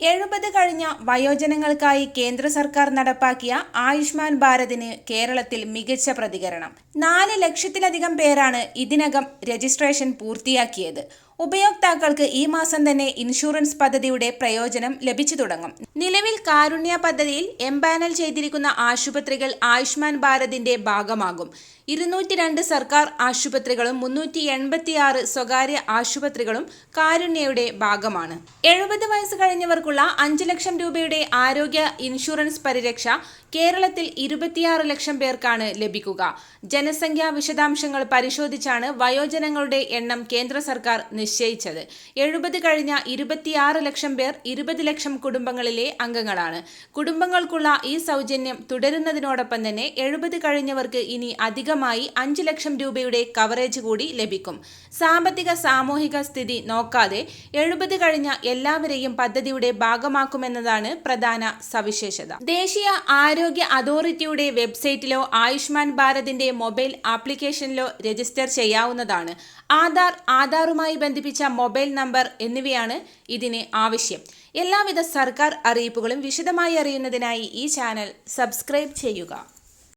എഴുപത് കഴിഞ്ഞ വയോജനങ്ങൾക്കായി കേന്ദ്ര സർക്കാർ നടപ്പാക്കിയ ആയുഷ്മാൻ ഭാരതിന് കേരളത്തിൽ മികച്ച പ്രതികരണം. നാല് ലക്ഷത്തിലധികം പേരാണ് ഇതിനകം രജിസ്ട്രേഷൻ പൂർത്തിയാക്കിയത്. ഉപയോക്താക്കൾക്ക് ഈ മാസം തന്നെ ഇൻഷുറൻസ് പദ്ധതിയുടെ പ്രയോജനം ലഭിച്ചു തുടങ്ങും. നിലവിൽ കാരുണ്യ പദ്ധതിയിൽ എംപാനൽ ചെയ്തിരിക്കുന്ന ആശുപത്രികൾ ആയുഷ്മാൻ ഭാരതിന്റെ ഭാഗമാകും. ഇരുന്നൂറ്റി രണ്ട് സർക്കാർ ആശുപത്രികളും മുന്നൂറ്റി എൺപത്തിയാറ് സ്വകാര്യ ആശുപത്രികളും കാരുണ്യയുടെ ഭാഗമാണ്. എഴുപത് വയസ്സ് കഴിഞ്ഞവർക്കുള്ള അഞ്ച് ലക്ഷം രൂപയുടെ ആരോഗ്യ ഇൻഷുറൻസ് പരിരക്ഷ കേരളത്തിൽ ഇരുപത്തിയാറ് ലക്ഷം പേർക്കാണ് ലഭിക്കുക. ജനസംഖ്യാ വിശദാംശങ്ങൾ പരിശോധിച്ചാണ് വയോജനങ്ങളുടെ എണ്ണം കേന്ദ്ര സർക്കാർ നിശ്ചയിച്ചത്. എഴുപത് കഴിഞ്ഞ ഇരുപത്തിയാറ് ലക്ഷം പേർ ഇരുപത് ലക്ഷം കുടുംബങ്ങളിലെ അംഗങ്ങളാണ്. കുടുംബങ്ങൾക്കുള്ള ഈ സൗജന്യം തുടരുന്നതിനോടൊപ്പം തന്നെ എഴുപത് കഴിഞ്ഞവർക്ക് ഇനി അധികമായി അഞ്ച് ലക്ഷം രൂപയുടെ കവറേജ് കൂടി ലഭിക്കും. സാമ്പത്തിക സാമൂഹിക സ്ഥിതി നോക്കാതെ എഴുപത് കഴിഞ്ഞ എല്ലാവരെയും പദ്ധതിയുടെ ഭാഗമാക്കുമെന്നതാണ് പ്രധാന സവിശേഷത. ദേശീയ ആരോഗ്യ അതോറിറ്റിയുടെ വെബ്സൈറ്റിലോ ആയുഷ്മാൻ ഭാരതിന്റെ മൊബൈൽ ആപ്ലിക്കേഷനിലോ രജിസ്റ്റർ ചെയ്യാവുന്നതാണ്. ആധാർ ആധാറുമായി ബന്ധിപ്പിച്ച മൊബൈൽ നമ്പർ എന്നിവയാണ് ഇതിന് ആവശ്യം. എല്ലാവിധ സർക്കാർ അറിയിപ്പുകളും വിശദമായി അറിയുന്നതിനായി ഈ ചാനൽ സബ്സ്ക്രൈബ് ചെയ്യുക.